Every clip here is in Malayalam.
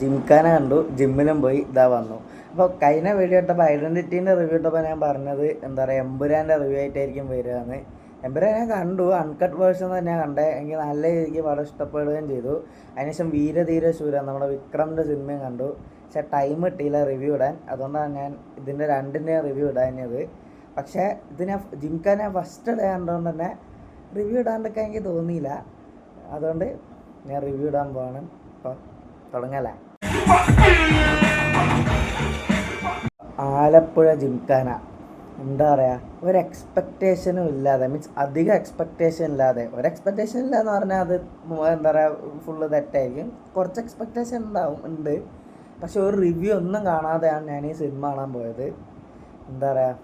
ജിംഖാന കണ്ടു ജിമ്മിലും പോയി ഇതാ വന്നു. അപ്പോൾ കഴിഞ്ഞ വീഡിയോ ഇട്ടപ്പോൾ ഐഡന്റിറ്റീന്റെ റിവ്യൂ ഇട്ടപ്പോൾ ഞാൻ പറഞ്ഞത് എന്താ പറയുക എമ്പുരാന്റെ റിവ്യൂ ആയിട്ടായിരിക്കും വരികയാണ് എമ്പുരാൻ ഞാൻ കണ്ടു അൺകട്ട് വേർഷൻ തന്നെ കണ്ടേ. എനിക്ക് നല്ല രീതിക്ക് വളരെ ഇഷ്ടപ്പെടുകയും ചെയ്തു. അതിനുശേഷം വീരധീര ശൂര നമ്മുടെ വിക്രമിന്റെ സിനിമയും കണ്ടു. പക്ഷേ ടൈം കിട്ടിയില്ല റിവ്യൂ ഇടാൻ. അതുകൊണ്ടാണ് ഞാൻ ഇതിന്റെ രണ്ടിന്റെയും റിവ്യൂ ഇടാഞ്ഞത്. പക്ഷേ ഞാൻ ജിംഖാൻ ഞാൻ ഫസ്റ്റ് ഡേ കണ്ടുകൊണ്ട് തന്നെ റിവ്യൂ ഇടാണ്ടൊക്കെ എനിക്ക് തോന്നിയില്ല. അതുകൊണ്ട് ഞാൻ റിവ്യൂ ഇടാൻ അപ്പോൾ തുടങ്ങല്ലേ ആലപ്പുഴ ജിംഖാന. എന്താ പറയുക ഒരു എക്സ്പെക്റ്റേഷനും ഇല്ലാതെ മീൻസ് അധികം എക്സ്പെക്റ്റേഷൻ ഇല്ലാതെ. ഒരു എക്സ്പെക്റ്റേഷൻ ഇല്ല എന്ന് പറഞ്ഞാൽ അത് എന്താ പറയുക ഫുള്ള് തെറ്റായിരിക്കും. കുറച്ച് എക്സ്പെക്റ്റേഷൻ ഉണ്ടാവും ഉണ്ട്. പക്ഷെ ഒരു റിവ്യൂ ഒന്നും കാണാതെയാണ് ഞാൻ ഈ സിനിമ കാണാൻ പോയത്. എന്താ പറയുക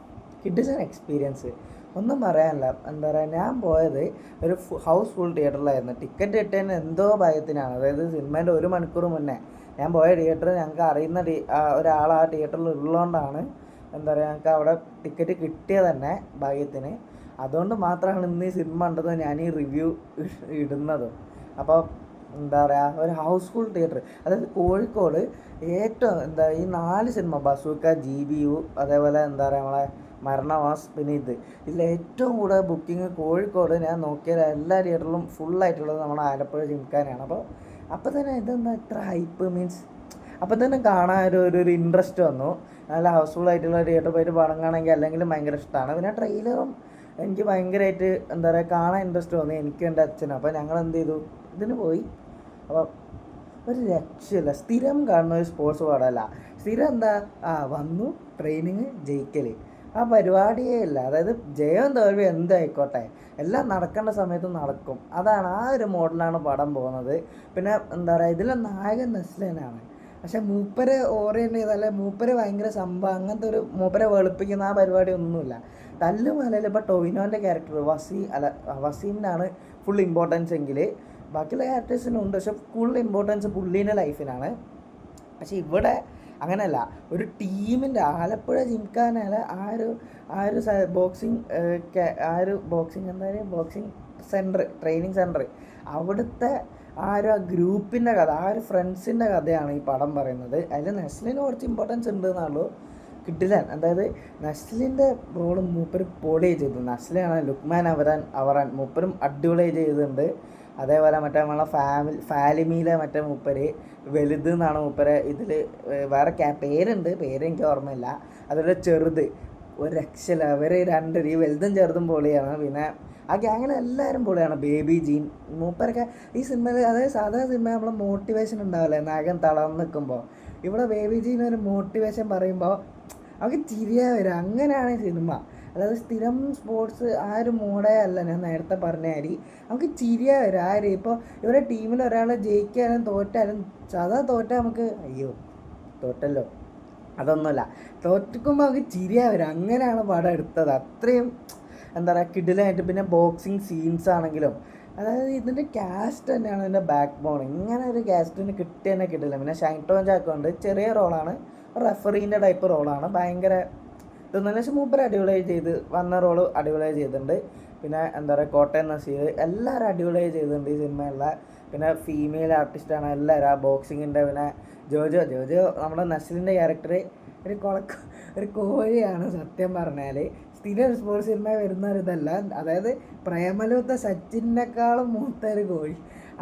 കിഡ്സൺ എക്സ്പീരിയൻസ് ഒന്നും പറയാനില്ല. എന്താ പറയുക ഞാൻ പോയത് ഒരു ഹൗസ് ഫുൾ തിയേറ്ററിലായിരുന്നു ടിക്കറ്റ് കിട്ടിയതിന് എന്തോ ഭയത്തിനാണ്. അതായത് സിനിമേന്റെ ഒരു മണിക്കൂർ മുന്നേ ഞാൻ പോയ തിയേറ്റർ ഞങ്ങൾക്ക് അറിയുന്ന ഒരാൾ ആ തിയേറ്ററിൽ ഉള്ളതുകൊണ്ടാണ് എന്താ പറയുക ഞങ്ങൾക്ക് അവിടെ ടിക്കറ്റ് കിട്ടിയത് തന്നെ ഭാഗ്യത്തിന്. അതുകൊണ്ട് മാത്രമാണ് ഇന്ന് ഈ സിനിമ കണ്ടത് ഞാൻ ഈ റിവ്യൂ ഇടുന്നത്. അപ്പോൾ എന്താ പറയുക ഒരു ഹൗസ് ഫുൾ തിയേറ്റർ അതായത് കോഴിക്കോട് ഏറ്റവും എന്താ ഈ നാല് cinema Bazooka G B U അതേപോലെ എന്താ പറയുക നമ്മളെ മരണവാസ് പിന്നെ ഇത് ഇതിൽ ഏറ്റവും കൂടുതൽ ബുക്കിംഗ് കോഴിക്കോട് ഞാൻ നോക്കിയത് എല്ലാ തിയേറ്ററിലും ഫുള്ളായിട്ടുള്ളത് നമ്മുടെ ആലപ്പുഴ ജിംഖാനാണ് അപ്പോൾ അപ്പോൾ തന്നെ ഇതെന്താ ഇത്ര ഹൈപ്പ് മീൻസ് അപ്പോൾ തന്നെ കാണാൻ ഒരു ഒരു ഇൻട്രസ്റ്റ് വന്നു. നല്ല ഹൗസ്ഫുൾ ആയിട്ടുള്ള തിയേറ്റർ പോയിട്ട് പടം കാണണമെങ്കിൽ അല്ലെങ്കിൽ ഭയങ്കര ഇഷ്ടമാണ് പിന്നെ ട്രെയിലറും എനിക്ക് ഭയങ്കരമായിട്ട് എന്താ പറയുക കാണാൻ ഇൻട്രസ്റ്റ് തോന്നി. എനിക്കും എന്റെ അച്ഛനും. അപ്പോൾ ഞങ്ങൾ എന്ത് ചെയ്തു? ഇതിന് പോയി. അപ്പം ഒരു രക്ഷയില്ല. സ്ഥിരം കാണുന്ന ഒരു സ്പോർട്സ് പാടല്ല. സ്ഥിരം എന്താ? ആ വന്നു ട്രെയിനിങ് ജയിക്കൽ ആ പരിപാടിയേ ഇല്ല. അതായത് ജയം തോൽവി എന്തായിക്കോട്ടെ? എല്ലാം നടക്കേണ്ട സമയത്ത് നടക്കും. അതാണ് ആ ഒരു മോഡലാണ് പടം പോകുന്നത്. പിന്നെ എന്താ പറയുക ഇതിലെ നായകൻ നസ്ലനാണ്. പക്ഷെ മൂപ്പര് ഓറിയന്റ് ചെയ്താലേ മൂപ്പര് ഭയങ്കര സംഭവം അങ്ങനത്തെ ഒരു മൂപ്പരെ വെളുപ്പിക്കുന്ന ആ പരിപാടി ഒന്നുമില്ല. തല്ലുമലയിൽ ഇപ്പോൾ ടൊവിനോന്റെ ക്യാരക്ടർ വസീം അല്ല വസീമിനാണ് ഫുൾ ഇമ്പോർട്ടൻസ് എങ്കിൽ ബാക്കിയുള്ള ക്യാരക്ടേഴ്സിനും ഉണ്ട്. പക്ഷെ കൂടുതൽ ഇമ്പോർട്ടൻസ് പുള്ളീന്റെ ലൈഫിനാണ് പക്ഷേ ഇവിടെ അങ്ങനെയല്ല. ഒരു ടീമിന്റെ ആലപ്പുഴ ജിംഖാനയിലെ ആ ഒരു ആ ഒരു ബോക്സിങ് ആ ഒരു ബോക്സിങ് എന്താ പറയുക? ബോക്സിങ് സെന്റർ ട്രെയിനിങ് സെന്റർ അവിടുത്തെ ആ ഒരു ഗ്രൂപ്പിന്റെ കഥ ആ ഒരു ഫ്രണ്ട്സിന്റെ കഥയാണ് ഈ പടം പറയുന്നത്. അതിൽ നെസ്ലിന് കുറച്ച് ഇമ്പോർട്ടൻസ് ഉണ്ട് എന്നുള്ളൂ കിട്ടില്ല. അതായത് നസ്ലിന്റെ റോൾ മൂപ്പര് പൊളി ചെയ്തു. നസ്ലിനാണ് ലുക്മാൻ അവരാൻ അവറാൻ മൂപ്പരും അടിപൊളി ചെയ്തിട്ടുണ്ട്. അതേപോലെ മറ്റേ നമ്മളെ ഫാമിലി ഫാലിമിയിലെ മറ്റേ മൂപ്പര് വലുത് എന്നാണ് മൂപ്പര് ഇതിൽ വേറെ ക്യാ പേരുണ്ട് പേര് എനിക്ക് ഓർമ്മയില്ല. അതുപോലെ ചെറുത് ഒരു രക്ഷല അവർ രണ്ട് ഈ വലുതും ചെറുതും പൊളിയാണ്. പിന്നെ ആ ഗ്യാങ്ങിൽ എല്ലാവരും പൊളിയാണ്. ബേബി ജീൻ മൂപ്പരൊക്കെ ഈ സിനിമയിൽ അതായത് സാധാരണ സിനിമ നമ്മൾ മോട്ടിവേഷൻ ഉണ്ടാവില്ലേ? നാഗം തളർന്ന് നിൽക്കുമ്പോൾ ഇവിടെ ബേബി ജീൻ ഒരു മോട്ടിവേഷൻ പറയുമ്പോൾ അവർക്ക് ചിരിയാ വരും. അങ്ങനെയാണ് സിനിമ. അതായത് സ്ഥിരം സ്പോർട്സ് ആ ഒരു മൂടേ അല്ല ഞാൻ നേരത്തെ പറഞ്ഞ അരി. നമുക്ക് ചിരിയാ വരും ആ ഒരു ഇപ്പോൾ ഇവരുടെ ടീമിൽ ഒരാൾ ജയിക്കാനും തോറ്റാലും സാധാ തോറ്റാൽ നമുക്ക് അയ്യോ തോറ്റല്ലോ. അതൊന്നുമല്ല. തോറ്റിക്കുമ്പോൾ നമുക്ക് ചിരിയാ വരും. അങ്ങനെയാണ് പടം എടുത്തത്. അത്രയും എന്താ പറയുക കിഡിലായിട്ട് പിന്നെ ബോക്സിങ് സീൻസ് ആണെങ്കിലും. അതായത് ഇതിന്റെ കാസ്റ്റ് തന്നെയാണ് ഇതിന്റെ ബാക്ക് ബോൺ ഇങ്ങനെ ഒരു കാസ്റ്റിന് കിട്ടിയെന്നെ കിട്ടില്ല. പിന്നെ ഷൈൻ ടോൺ ചാക്കുണ്ട് ചെറിയ റോളാണ് റെഫറീന്റെ ടൈപ്പ് റോളാണ് ഭയങ്കര പക്ഷേ മൂപ്പർ അടിപൊളിയായി ചെയ്ത് വന്ന റോൾ അടിപൊളിയായി ചെയ്തിട്ടുണ്ട്. പിന്നെ എന്താ പറയുക കോട്ടയം നസീർ എല്ലാവരും അടിപൊളിയായി ചെയ്തിട്ടുണ്ട് ഈ സിനിമയുള്ള പിന്നെ ഫീമെയിൽ ആർട്ടിസ്റ്റാണ് എല്ലാവരും. ആ ബോക്സിങ്ങിന്റെ പിന്നെ ജോജോ ജോജോ നമ്മുടെ നസീലിന്റെ ക്യാരക്ടർ ഒരു കൊളക്ക ഒരു കോഴിയാണ് സത്യം പറഞ്ഞാൽ സ്ഥിരം സ്പോർട്സ് സിനിമ വരുന്ന ഒരു ഇതല്ല അതായത് പ്രേമലൂത്ത സച്ചിനേക്കാളും മൂത്ത ഒരു കോഴി.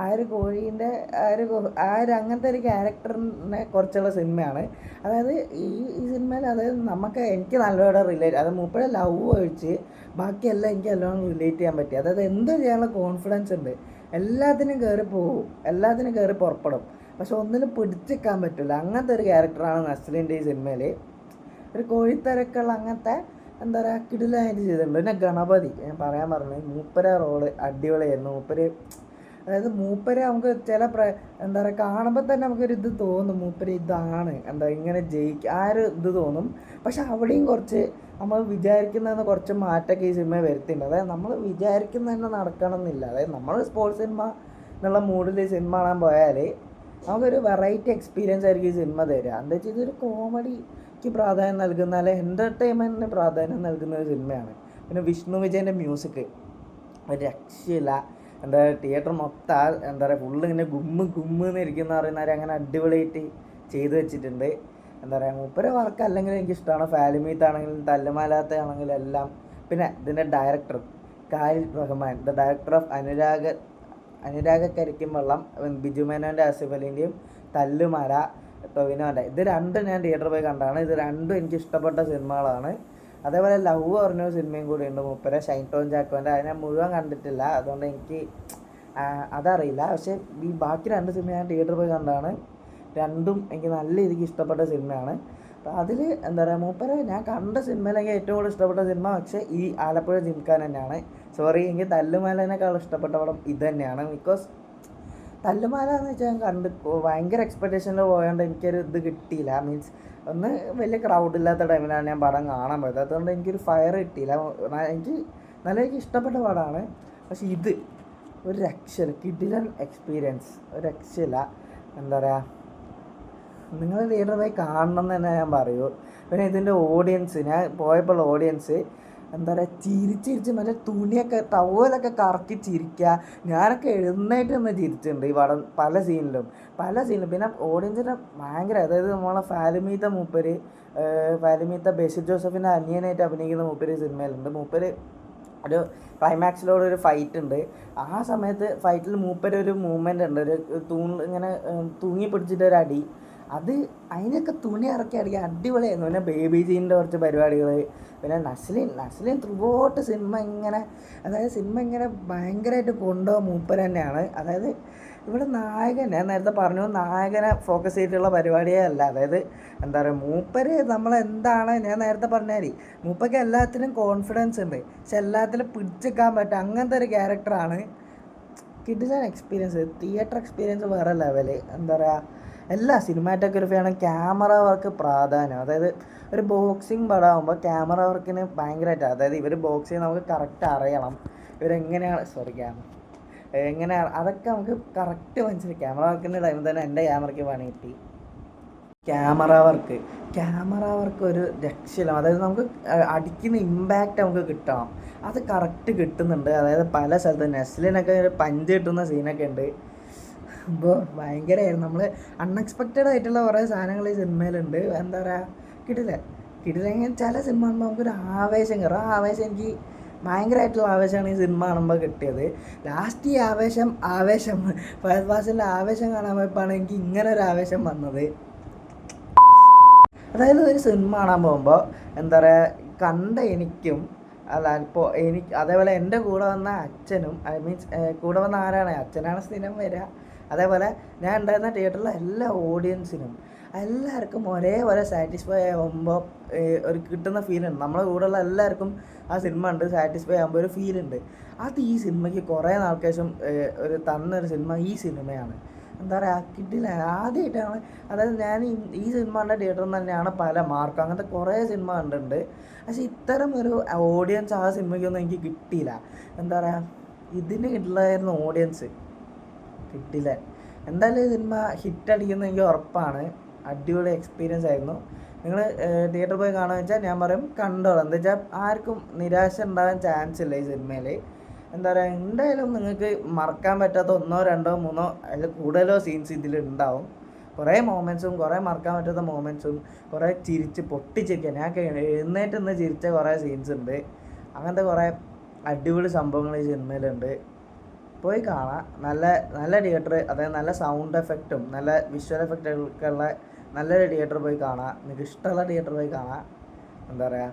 ആ ഒരു കോഴീന്റെ ആ ഒരു ആ ഒരു അങ്ങനത്തെ ഒരു ക്യാരക്ടറിനെ കുറിച്ചുള്ള സിനിമയാണ്. അതായത് ഈ ഈ സിനിമയിൽ അതായത് നമുക്ക് എനിക്ക് നല്ലോണം റിലേറ്റ് അത് മൂപ്പഴ ലവ് ഒഴിച്ച് ബാക്കിയെല്ലാം എനിക്ക് നല്ലോണം റിലേറ്റ് ചെയ്യാൻ പറ്റി. അതായത് എന്ത് ചെയ്യാനുള്ള കോൺഫിഡൻസ് ഉണ്ട്. എല്ലാത്തിനും കയറി പോകും എല്ലാത്തിനും കയറി പുറപ്പെടും. പക്ഷെ ഒന്നിനും പിടിച്ചിക്കാൻ പറ്റില്ല അങ്ങനത്തെ ഒരു ക്യാരക്ടറാണ് നസ്ലിന്റെ ഈ സിനിമയിൽ ഒരു കോഴിത്തരക്കുള്ള അങ്ങനത്തെ എന്താ പറയുക കിടിലായിട്ട് ചെയ്തിട്ടുണ്ട്. പിന്നെ ഗണപതി ഞാൻ പറയാൻ പറഞ്ഞു മൂപ്പര റോൾ അടിപൊളിയായിരുന്നു. മൂപ്പര് അതായത് മൂപ്പരെ നമുക്ക് ചില പ്ര എന്താ പറയുക കാണുമ്പോൾ തന്നെ നമുക്കൊരു ഇത് തോന്നും. മൂപ്പര് ഇതാണ് എന്താ ഇങ്ങനെ ജയിക്കുക ആ ഒരു ഇത് തോന്നും. പക്ഷെ അവിടെയും കുറച്ച് നമ്മൾ വിചാരിക്കുന്നതെന്ന് കുറച്ച് മാറ്റമൊക്കെ ഈ സിനിമ വരുത്തിയിട്ടുണ്ട്. അതായത് നമ്മൾ വിചാരിക്കുന്ന നടക്കണം എന്നില്ല അതായത് നമ്മൾ സ്പോർട്സ് സിനിമ എന്നുള്ള മൂഡിൽ സിനിമ കാണാൻ പോയാൽ നമുക്കൊരു വെറൈറ്റി എക്സ്പീരിയൻസ് ആയിരിക്കും ഈ സിനിമ തരിക. എന്താ വെച്ചാൽ ഇതൊരു കോമഡിക്ക് പ്രാധാന്യം നൽകുന്ന അല്ലെ എന്റർടൈൻമെന്റിന് പ്രാധാന്യം നൽകുന്ന ഒരു സിനിമയാണ് പിന്നെ വിഷ്ണു വിജയന്റെ മ്യൂസിക് രക്ഷയില്ല. എന്താ തിയേറ്റർ മൊത്തം ആ എന്താ പറയുക ഫുള്ള് ഇങ്ങനെ ഗുമ്മ് ഗുമ്മ് എന്ന് ഇരിക്കുന്ന പറയുന്നവരെ അങ്ങനെ അടിപൊളിയായിട്ട് ചെയ്തു വെച്ചിട്ടുണ്ട്. എന്താ പറയുക മൂപ്പരെ വർക്ക് അല്ലെങ്കിൽ എനിക്ക് ഇഷ്ടമാണ് ഫാലിമീത്ത് ആണെങ്കിലും തല്ലമാലാത്ത ആണെങ്കിലും എല്ലാം. പിന്നെ ഇതിന്റെ ഡയറക്ടർ കാലിൽ Rahman. The director of Anuraga Anuraga കരിക്കും വെള്ളം ബിജു മേനോന്റെ ആസിഫ് തല്ലുമല ടൊവിനോന്റെ. ഇത് രണ്ടും ഞാൻ തിയേറ്ററിൽ പോയി കണ്ടാണ് ഇത് രണ്ടും എനിക്ക് ഇഷ്ടപ്പെട്ട സിനിമകളാണ്. അതേപോലെ ലവ് പറഞ്ഞൊരു സിനിമയും കൂടി ഉണ്ട്. മൂപ്പര ഷൈൻ ടോൺ ചാക്കോന്റെ അതിനെ മുഴുവൻ കണ്ടിട്ടില്ല. അതുകൊണ്ട് എനിക്ക് അതറിയില്ല. പക്ഷേ ഈ ബാക്കി രണ്ട് സിനിമ ഞാൻ തിയേറ്ററിൽ പോയി കണ്ടാണ് രണ്ടും എനിക്ക് നല്ല രീതിക്ക് ഇഷ്ടപ്പെട്ട സിനിമയാണ്. അപ്പോൾ അതിൽ എന്താ പറയുക മൂപ്പര ഞാൻ കണ്ട സിനിമയിൽ എനിക്ക് ഏറ്റവും കൂടുതൽ ഇഷ്ടപ്പെട്ട സിനിമ പക്ഷേ ഈ ആലപ്പുഴ ജിംഖാൻ തന്നെയാണ്. സോറി എനിക്ക് തല്ലുമാലേനേക്കാൾ ഇഷ്ടപ്പെട്ട പടം ഇത് തന്നെയാണ് ബിക്കോസ് തല്ലുമാല എന്ന് വെച്ചാൽ ഞാൻ കണ്ട് ഭയങ്കര എക്സ്പെക്റ്റേഷനിൽ പോയതുകൊണ്ട് എനിക്കൊരു ഇത് കിട്ടിയില്ല. മീൻസ് ഒന്ന് വലിയ ക്രൗഡ് ഇല്ലാത്ത ടൈമിലാണ് ഞാൻ പടം കാണാൻ പോയത്. അതുകൊണ്ട് എനിക്കൊരു ഫയർ കിട്ടിയില്ല. എനിക്ക് നല്ല എനിക്ക് ഇഷ്ടപ്പെട്ട പടമാണ് പക്ഷെ ഇത് ഒരു രക്ഷയില്ല. കിഡിലൻ എക്സ്പീരിയൻസ് ഒരു രക്ഷയില്ല. എന്താ പറയുക നിങ്ങൾ തിയേറ്ററിൽ പോയി കാണണം എന്ന് തന്നെ ഞാൻ പറയൂ. പിന്നെ ഇതിന്റെ ഓഡിയൻസ് ഞാൻ പോയപ്പോൾ ഓഡിയൻസ് എന്താ പറയുക ചിരിച്ചിരിച്ച് മറ്റേ തുണിയൊക്കെ ടവലൊക്കെ കറക്കി ചിരിക്കുക ഞാനൊക്കെ എഴുന്നേറ്റ് നിന്ന് ചിരിച്ചിട്ടുണ്ട് ഈ പടം പല സീനിലും. പല സീനിലും. പിന്നെ ഓഡിയൻസിന്റെ ഭയങ്കര അതായത് നമ്മളെ ഫാലുമീത്ത മൂപ്പര് ഫാലുമീത്ത ബഷീർ ജോസഫിന്റെ അനിയനായിട്ട് അഭിനയിക്കുന്ന മൂപ്പര് സിനിമയിലുണ്ട്. മൂപ്പര് ഒരു ക്ലൈമാക്സിലൂടെ ഒരു ഫൈറ്റ് ഉണ്ട്. ആ സമയത്ത് ഫൈറ്റിൽ മൂപ്പര് ഒരു മൂവ്മെന്റ് ഉണ്ട്. ഒരു തൂണ് ഇങ്ങനെ തൂങ്ങി പിടിച്ചിട്ട് ഒരു അടി അത് അതിനൊക്കെ തുണി ഇറക്കി അടിക്കാൻ അടിപൊളിയായിരുന്നു. പിന്നെ ബേബി ജീന്റെ കുറച്ച് പരിപാടികൾ പിന്നെ നസ്ലിൻ നസ്ലിൻ ത്രൂബോട്ട് സിനിമ ഇങ്ങനെ അതായത് സിനിമ ഇങ്ങനെ ഭയങ്കരമായിട്ട് കൊണ്ടുപോകാൻ മൂപ്പർ തന്നെയാണ്. അതായത് ഇവിടെ നായകൻ ഞാൻ നേരത്തെ പറഞ്ഞു നായകനെ ഫോക്കസ് ചെയ്തിട്ടുള്ള പരിപാടിയേ അല്ല. അതായത് എന്താ പറയുക മൂപ്പര് നമ്മളെന്താണ് ഞാൻ നേരത്തെ പറഞ്ഞാൽ മൂപ്പയ്ക്ക് എല്ലാത്തിനും കോൺഫിഡൻസ് ഉണ്ട്. പക്ഷെ എല്ലാത്തിലും പിടിച്ചെക്കാൻ പറ്റും. അങ്ങനത്തെ ഒരു ക്യാരക്ടറാണ് കിഡിലൻ എക്സ്പീരിയൻസ് തിയേറ്റർ എക്സ്പീരിയൻസ് വേറെ ലെവൽ എന്താ പറയുക എല്ലാ സിനിമാറ്റോഗ്രഫിയാണ് ക്യാമറ വർക്ക് പ്രാധാന്യം. അതായത് ഒരു ബോക്സിങ് പടമാകുമ്പോൾ ക്യാമറ വർക്കിന് ഭയങ്കരമായിട്ട് അതായത് ഇവർ ബോക്സ് ചെയ്യുന്ന നമുക്ക് കറക്റ്റ് അറിയണം. ഇവരെങ്ങനെയാണ് സോറി ക്യാമറ എങ്ങനെ അതൊക്കെ നമുക്ക് കറക്റ്റ് മനസ്സിലായി. ക്യാമറ വർക്കിന്റെ ടൈമിൽ തന്നെ എന്റെ ക്യാമറയ്ക്ക് പണി കിട്ടി. ക്യാമറ വർക്ക് ക്യാമറ വർക്ക് ഒരു രക്ഷയില്ല. അതായത് നമുക്ക് അടിക്കുന്ന ഇമ്പാക്റ്റ് നമുക്ക് കിട്ടണം. അത് കറക്റ്റ് കിട്ടുന്നുണ്ട്. അതായത് പല സ്ഥലത്തും നെസ്ലിനൊക്കെ ഒരു പഞ്ച് കിട്ടുന്ന സീനൊക്കെ ഉണ്ട്. അപ്പോൾ ഭയങ്കരമായിരുന്നു നമ്മൾ അൺഎക്സ്പെക്റ്റഡ് ആയിട്ടുള്ള കുറേ സാധനങ്ങൾ ഈ സിനിമയിലുണ്ട്. എന്താ പറയുക കിട്ടില്ല. കിട്ടില്ലെങ്കിൽ ചില സിനിമ കാണുമ്പോൾ നമുക്കൊരു ആവേശം കയറും ആ ആവേശം എനിക്ക് ഭയങ്കരമായിട്ടുള്ള ആവേശമാണ് ഈ സിനിമ കാണുമ്പോൾ കിട്ടിയത്. ലാസ്റ്റ് ഈ ആവേശം ആവേശം ഫയർ ഫാസിന്റെ ആവേശം കാണാൻ പോയപ്പോഴാണ് എനിക്ക് ഇങ്ങനെ ഒരു ആവേശം വന്നത്. അതായത് ഒരു സിനിമ കാണാൻ പോകുമ്പോൾ എന്താ പറയുക കണ്ട എനിക്കും അല്ല ഇപ്പോൾ എനിക്ക് അതേപോലെ എന്റെ കൂടെ വന്ന അച്ഛനും ഐ മീൻസ് കൂടെ വന്ന ആരാണ്? അച്ഛനാണ് സ്ഥിരം വരിക. അതേപോലെ ഞാൻ ഉണ്ടായിരുന്ന തിയേറ്ററിലെ എല്ലാ ഓഡിയൻസിനും എല്ലാവർക്കും ഒരേപോലെ സാറ്റിസ്ഫൈ ആകുമ്പോൾ ഒരു കിട്ടുന്ന ഫീലുണ്ട് നമ്മളെ കൂടെയുള്ള എല്ലാവർക്കും ആ സിനിമ ഉണ്ട് സാറ്റിസ്ഫൈ ആകുമ്പോൾ ഒരു ഫീലുണ്ട് അത് ഈ സിനിമയ്ക്ക് കുറേ നാൾക്ക് ശേഷം ഒരു തന്നൊരു സിനിമ ഈ സിനിമയാണ് എന്താ പറയുക കിട്ടില്ല. ആദ്യമായിട്ടാണ് അതായത് ഞാൻ ഈ സിനിമ കണ്ട തിയേറ്ററിൽ നിന്ന് തന്നെയാണ് പല മാർക്കും. അങ്ങനത്തെ കുറേ സിനിമ കണ്ടിട്ടുണ്ട്. പക്ഷേ ഇത്തരം ഒരു ഓഡിയൻസ് ആ സിനിമയ്ക്കൊന്നും എനിക്ക് കിട്ടിയില്ല. എന്താ പറയുക ഇതിന് കിട്ടില്ലായിരുന്നു ഓഡിയൻസ് കിട്ടില്ല എന്തായാലും സിനിമ ഹിറ്റ് അടിക്കുന്ന എനിക്ക് ഉറപ്പാണ്. അടിപൊളി എക്സ്പീരിയൻസ് ആയിരുന്നു. നിങ്ങൾ തിയേറ്ററിൽ പോയി കാണുക വെച്ചാൽ ഞാൻ പറയും കണ്ടോളാം. എന്താ വെച്ചാൽ ആർക്കും നിരാശ ഉണ്ടാകാൻ ചാൻസ് ഇല്ല ഈ സിനിമയിൽ എന്താ പറയുക എന്തായാലും നിങ്ങൾക്ക് മറക്കാൻ പറ്റാത്ത ഒന്നോ രണ്ടോ മൂന്നോ അതിൽ കൂടുതലോ സീൻസ് ഇതിൽ ഉണ്ടാവും കുറേ മൊമെന്റ്സും കുറേ മറക്കാൻ പറ്റാത്ത മൊമെന്റ്സും കുറേ ചിരിച്ച് പൊട്ടിച്ചിരിക്കുക. ഞാൻ എഴുന്നേറ്റ് നിന്ന് ചിരിച്ച കുറേ സീൻസ് ഉണ്ട്. അങ്ങനത്തെ കുറേ അടിപൊളി സംഭവങ്ങൾ ഈ സിനിമയിലുണ്ട്. പോയി കാണാം. നല്ല നല്ല തിയേറ്റർ അതായത് നല്ല സൗണ്ട് എഫക്റ്റും നല്ല വിഷ്വൽ എഫക്റ്റൊക്കെ ഉള്ള നല്ലൊരു തിയേറ്റർ പോയി കാണാം. നിങ്ങൾക്ക് ഇഷ്ടമുള്ള തിയേറ്റർ പോയി കാണാം. എന്താ പറയുക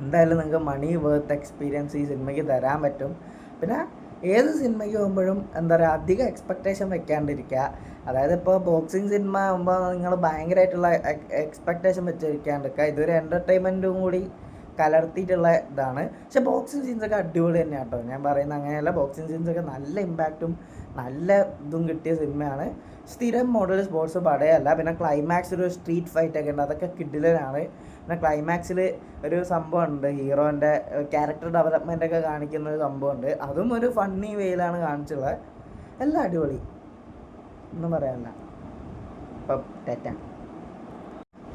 എന്തായാലും നിങ്ങൾക്ക് മണി വേർത്ത് എക്സ്പീരിയൻസ് ഈ സിനിമയ്ക്ക് തരാൻ പറ്റും. പിന്നെ ഏത് സിനിമയ്ക്ക് പോകുമ്പോഴും എന്താ പറയുക അധികം എക്സ്പെക്റ്റേഷൻ വെക്കാണ്ടിരിക്കുക. അതായത് ഇപ്പോൾ ബോക്സിങ് സിനിമ ആകുമ്പോൾ നിങ്ങൾ ഭയങ്കരമായിട്ടുള്ള എക്സ്പെക്റ്റേഷൻ വെച്ചിരിക്കാണ്ടിരിക്കുക. ഇതൊരു എന്റർടൈൻമെന്റും കൂടി കലർത്തിയിട്ടുള്ള ഇതാണ്. പക്ഷെ ബോക്സിങ് സീൻസൊക്കെ അടിപൊളി തന്നെയാണ് കേട്ടോ ഞാൻ പറയുന്ന അങ്ങനെയല്ല ബോക്സിങ് സീൻസൊക്കെ നല്ല ഇമ്പാക്റ്റും നല്ല ഇതും കിട്ടിയ സിനിമയാണ് സ്ഥിരം മോഡൽ സ്പോർട്സ് പടയല്ല പിന്നെ ക്ലൈമാക്സ് ഒരു സ്ട്രീറ്റ് ഫൈറ്റ് ഒക്കെ ഉണ്ട് അതൊക്കെ കിഡിലനാണ് പിന്നെ ക്ലൈമാക്സിൽ ഒരു സംഭവം ഉണ്ട് ഹീറോന്റെ ക്യാരക്ടർ ഡെവലപ്മെന്റ് ഒക്കെ കാണിക്കുന്ന ഒരു സംഭവമുണ്ട്. അതും ഒരു ഫണ്ണി വേയിലാണ് കാണിച്ചുള്ളത് എല്ലാം അടിപൊളി. ഒന്നും പറയാനില്ല. ഇപ്പം ടെറ്റ. ഒരു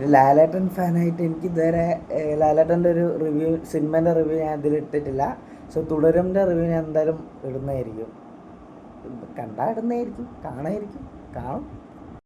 ലാലേട്ടൻ ഫാനായിട്ട് എനിക്ക് ഇതുവരെ ലാലേട്ടന്റെ ഒരു റിവ്യൂ സിനിമേന്റെ റിവ്യൂ ഞാൻ ഇതിൽ ഇട്ടിട്ടില്ല. സോ തുടരുമിന്റെ റിവ്യൂ ഞാൻ എന്തായാലും ഇടുന്നതായിരിക്കും. കണ്ടാടുന്നതായിരിക്കും കാണായിരിക്കും കാണും.